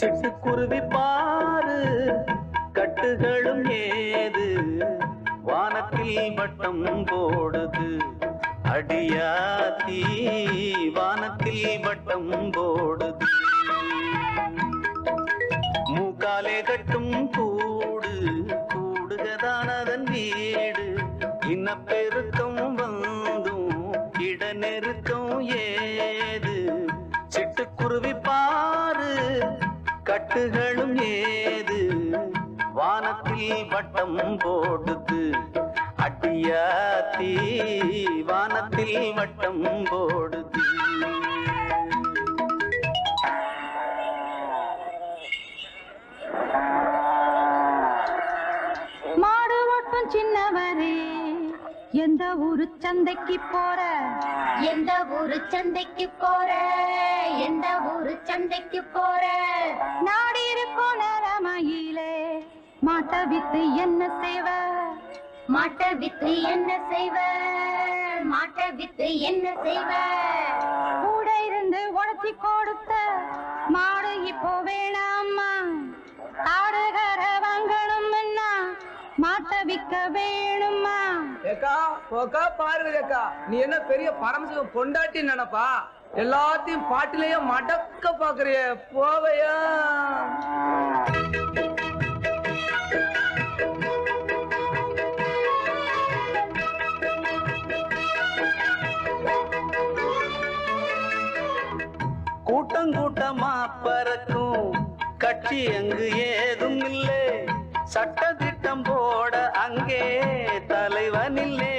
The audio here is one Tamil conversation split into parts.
சிட்டுக்குருவி பாரு கட்டுகளும் ஏது? வானத்தில் வட்டம் போடுது அடியாத்தி வானத்தில் வட்டம் போடுது. மூக்காலே கட்டும் கூடு கூடுகதான் அதன் வீடு. இனப்பெருக்கம் வந்தும் இட நெருக்கம் ஏது? சிட்டுக்குருவி பா கட்டுகளும் ஏது? வானத்தில் வட்டம் போடுது அட்டியாத்தி வானத்தில் வட்டம் போடுது மாடு ஓட்டும் சின்னவரே எந்த ஊரு சந்தைக்கு போற? எந்த ஊரு சந்தைக்கு போற? எந்த ஊரு சந்தைக்கு போற? நாடி இருக்கும் நிலமையிலே மாட்ட வித்து என்ன செய்வ? மாட்ட வித்து என்ன செய்வ? மாட்ட வித்து என்ன செய்வ? கூட இருந்து உடச்சி கொடுத்த மாடு இப்போ வேணாமா ஆடுகர வாங்கணும்னா மாட்ட விக்க வேணுமா போக்கா பாரு அக்கா. நீ என்ன பெரிய பரமசிவம் பொண்டாட்டி நினைப்பா? எல்லாத்தையும் பாட்டிலேயே மடக்க பாக்குறிய போவையா? கூட்டம் கூட்டமா பறக்கும். கட்சி அங்கு ஏதும் இல்லை. சட்டத்திட்டம் போட அங்கே தலைவனில்லே.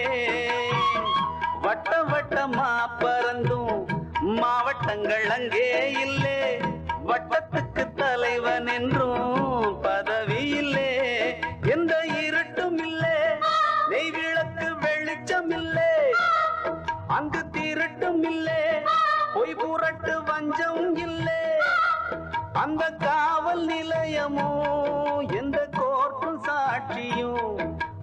வட்டம் வட்டமா பறந்தும் மாவட்டங்கள் அங்கே இல்லே. வட்டத்துக்கு தலைவன் என்றும் பதவி இல்லே. எந்த இருட்டும் இல்லே. நெய் விளக்கு வெளிச்சம் இல்லே. அங்கு திருட்டும் இல்லே. பொய் புரட்டு வஞ்சம் இல்லே. அந்த காவல் நிலையமோ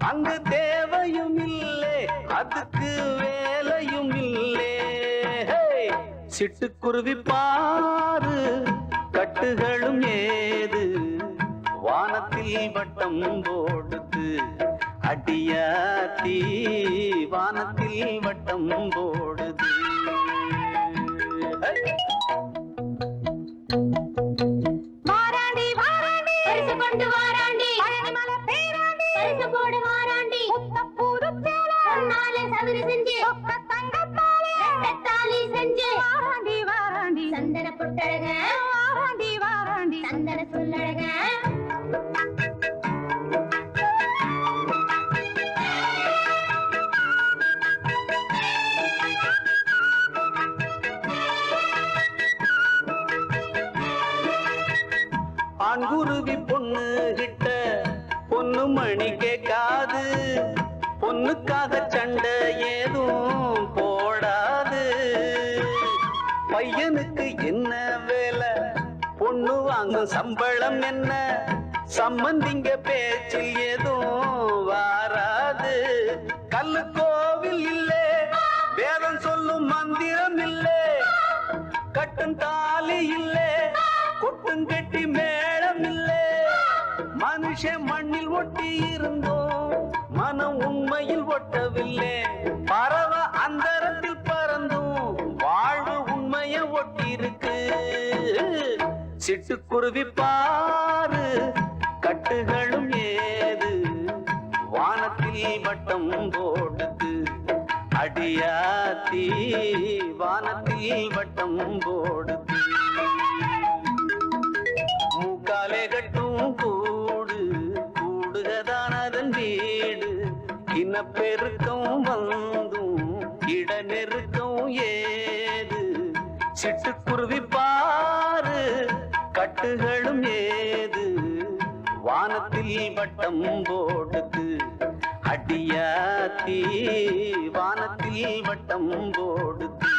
அங்கு தேவையும் இல்லை அதுக்கு வேலையும் இல்லை. சிட்டுக்குருவி பாரு கட்டுகளும் ஏது? வானத்தில் வட்டம் போடுது அடியாத்தி வானத்தில் வட்டம் போடு. பேராண்டி போடு வாராண்டி. புத்தப்பூரு செஞ்சு செஞ்சு. வாராண்டி வாராண்டி சந்தன புட்டழக. வாராண்டி வாராண்டி சந்தன சொல்லழக. ஆண்குருவி பொண்ணு கிட்ட பொண்ணு மணிக்க என்ன வேலை? பொண்ணு வாங்கும் சம்பளம் என்ன? சம்பந்திங்க பேச்சில் எதுவும் வாராது. கல்லு கோவில் இல்லே வேதம் சொல்லும் மந்திரம் இல்லை. கட்டும் தாலி இல்லே கொட்டும் கட்டி மேளம் இல்லே. மனுஷன் மண்ணில் ஒட்டி இருந்தோம் மனம் உண்மையில் ஒட்டவில்லை. ஒட்டிருக்கு. சிட்டுக்குருவி பாரு கட்டுகளும் ஏது. வானத்தில் வட்டம் போடுது அடியாத்தி வானத்தில் வட்டம் போடுது மூக்காலே கட்டும் கூடு கூடுகதான் அதன் வீடு. இனப்பெருக்கம் வந்தும் இட நெருக்கம் ஏ சிட்டுக்குருவி பாரு கட்டுகளும் ஏது? வானத்தில் வட்டம் போடுது அடியாத்தி வானத்தில் வட்டம் போடுது